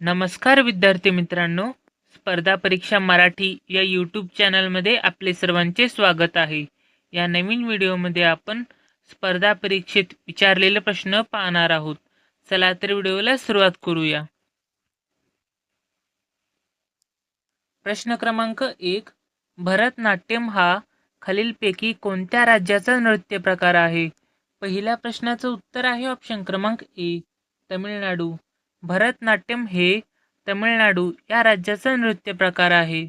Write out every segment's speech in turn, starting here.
नमस्कार विद्यार्थी मित्रांनो. स्पर्धा परीक्षा मराठी या यूट्यूब चॅनलमध्ये आपले सर्वांचे स्वागत आहे. या नवीन व्हिडिओमध्ये आपण स्पर्धा परीक्षेत विचारलेले प्रश्न पाहणार आहोत. चला तर व्हिडिओला सुरुवात करूया. प्रश्न क्रमांक एक. भरतनाट्यम हा खालीलपैकी कोणत्या राज्याचा नृत्य प्रकार आहे? पहिल्या प्रश्नाचं उत्तर आहे ऑप्शन क्रमांक ए तमिळनाडू. भरतनाट्यम हे तमिळनाडू या राज्याचा नृत्य प्रकार आहे.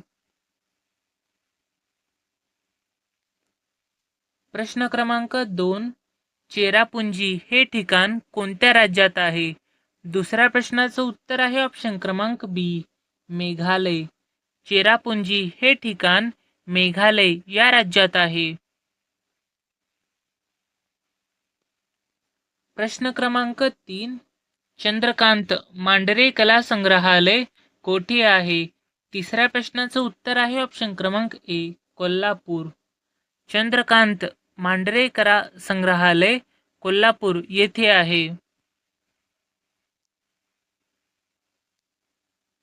प्रश्न क्रमांक दोन चेरापुंजी हे ठिकाण कोणत्या राज्यात आहे? दुसऱ्या प्रश्नाचं उत्तर आहे ऑप्शन क्रमांक बी मेघालय. चेरापुंजी हे ठिकाण मेघालय या राज्यात आहे. प्रश्न क्रमांक तीन चंद्रकांत मांढरे कला संग्रहालय कोठे आहे? तिसऱ्या प्रश्नाचं उत्तर आहे ऑप्शन क्रमांक ए कोल्हापूर. चंद्रकांत मांढरे कला संग्रहालय कोल्हापूर येथे आहे.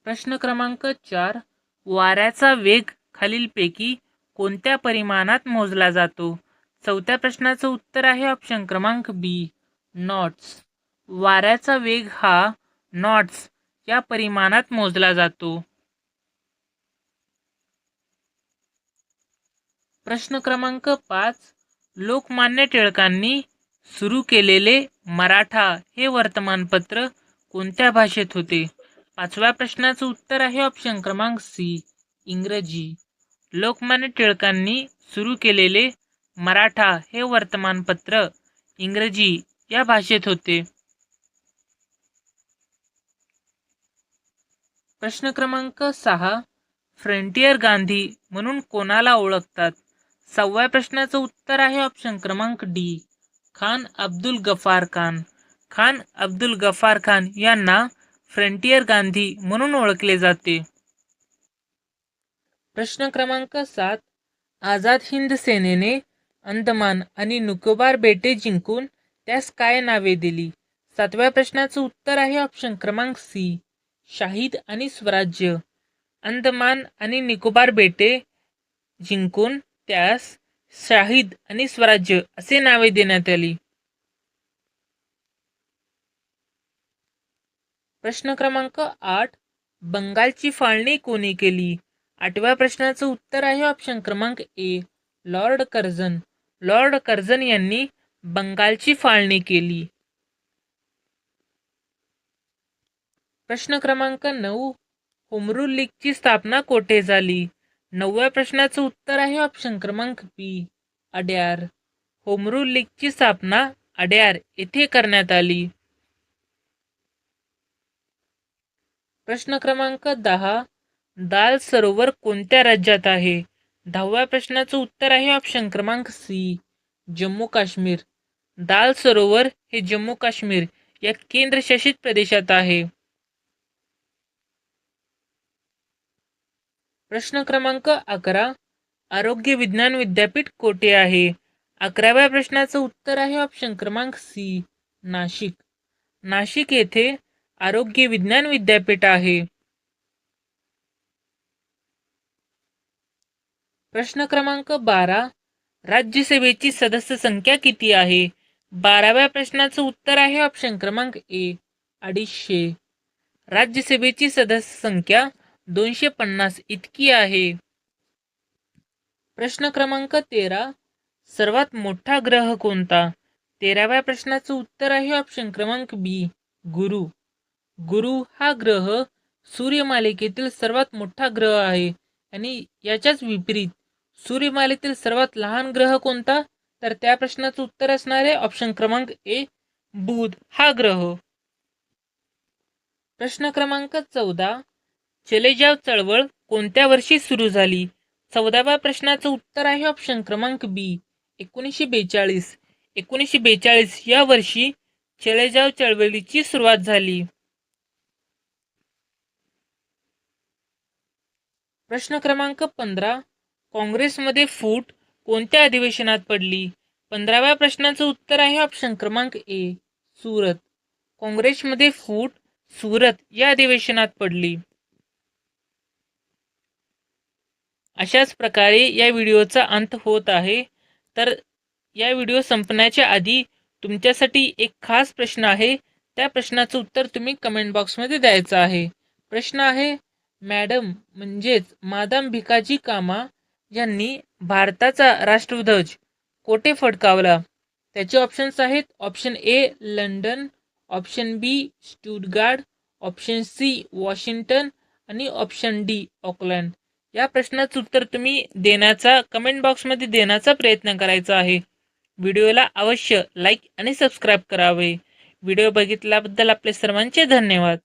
प्रश्न क्रमांक चार वाऱ्याचा वेग खालीलपैकी कोणत्या परिमाणात मोजला जातो? चौथ्या प्रश्नाचं उत्तर आहे ऑप्शन क्रमांक बी नॉट्स वाऱ्याचा वेग हा नॉट्स या परिमाणात मोजला जातो. प्रश्न क्रमांक पाच. लोकमान्य टिळकांनी सुरू केलेले मराठा हे वर्तमानपत्र कोणत्या भाषेत होते? पाचव्या प्रश्नाचं उत्तर आहे ऑप्शन क्रमांक सी इंग्रजी. लोकमान्य टिळकांनी सुरू केलेले मराठा हे वर्तमानपत्र इंग्रजी या भाषेत होते. प्रश्न क्रमांक सहा फ्रंटियर गांधी म्हणून कोणाला ओळखतात? सहाव्या प्रश्नाचं उत्तर आहे ऑप्शन क्रमांक डी खान अब्दुल गफार खान. खान अब्दुल गफार खान यांना फ्रंटियर गांधी म्हणून ओळखले जाते. प्रश्न क्रमांक सात आझाद हिंद सेनेने अंदमान आणि निकोबार बेटे जिंकून त्यास काय नावे दिली? सातव्या प्रश्नाचं उत्तर आहे ऑप्शन क्रमांक सी शाहिद आणि स्वराज्य अंदमान आणि निकोबार बेटे जिंकून त्यास शाहिद आणि स्वराज्य असे नावे देण्यात आली. प्रश्न क्रमांक आठ बंगालची फाळणी कोणी केली? आठव्या प्रश्नाचं उत्तर आहे ऑप्शन क्रमांक A Lord Curzon. Lord Curzon यांनी बंगालची फाळणी केली. प्रश्न क्रमांक नऊ. होमरूल लीगची स्थापना कोठे झाली? नवव्या प्रश्नाचं उत्तर आहे ऑप्शन क्रमांक बी अड्यार. होमरूल लीगची स्थापना अड्यार येथे करण्यात आली. प्रश्न क्रमांक दहा. दाल सरोवर कोणत्या राज्यात आहे? दहाव्या प्रश्नाचं उत्तर आहे ऑप्शन क्रमांक सी जम्मू काश्मीर. दाल सरोवर हे जम्मू काश्मीर या केंद्रशासित प्रदेशात आहे. प्रश्न क्रमांक अकरा आरोग्य विज्ञान विद्यापीठ कोठे आहे? अकराव्या प्रश्नाचं उत्तर आहे ऑप्शन क्रमांक सी नाशिक. नाशिक येथे आरोग्य विज्ञान विद्यापीठ आहे. प्रश्न क्रमांक बारा राज्यसभेची सदस्य संख्या किती आहे? बाराव्या प्रश्नाचं उत्तर आहे ऑप्शन क्रमांक ए अडीचशे. राज्यसभेची सदस्य संख्या दोनशे पन्नास इतकी आहे. प्रश्न क्रमांक तेरा. सर्वात मोठा ग्रह कोणता? तेराव्या प्रश्नाचं उत्तर आहे ऑप्शन क्रमांक बी गुरु. गुरु हा ग्रह सूर्यमालिकेतील सर्वात मोठा ग्रह आहे. आणि याच्याच विपरीत सूर्यमालेतील सर्वात लहान ग्रह कोणता? तर त्या प्रश्नाचं उत्तर असणार आहे ऑप्शन क्रमांक ए बुध हा ग्रह. प्रश्न क्रमांक चौदा. चलेजाव चळवळ कोणत्या वर्षी सुरू झाली? चौदाव्या प्रश्नाचं उत्तर आहे ऑप्शन क्रमांक बी एकोणीसशे बेचाळीस. एकोणीसशे बेचाळीस या वर्षी चलेजाव चळवळीची सुरुवात झाली. प्रश्न क्रमांक पंधरा. काँग्रेसमध्ये फूट कोणत्या अधिवेशनात पडली? पंधराव्या प्रश्नाचं उत्तर आहे ऑप्शन क्रमांक ए सुरत. काँग्रेसमध्ये फूट सुरत या अधिवेशनात पडली. अशाच प्रकारे या व्हिडिओचा अंत होत आहे. तर या व्हिडिओ संपण्याच्या आधी तुमच्यासाठी एक खास प्रश्न आहे. त्या प्रश्नाचं उत्तर तुम्ही कमेंट बॉक्समध्ये द्यायचं आहे. प्रश्न आहे मॅडम म्हणजेच मादाम भिकाजी कामा यांनी भारताचा राष्ट्रध्वज कोठे फडकावला? त्याचे ऑप्शन्स आहेत option A London option B Stuttgart option C Washington आणि ऑप्शन डी ऑकलँड. या प्रश्नाचं उत्तर तुम्ही देण्याचा कमेंट बॉक्समध्ये देण्याचा प्रयत्न करायचा आहे. व्हिडिओला अवश्य लाईक आणि सबस्क्राईब करावे. व्हिडिओ बघितल्याबद्दल आपले सर्वांचे धन्यवाद.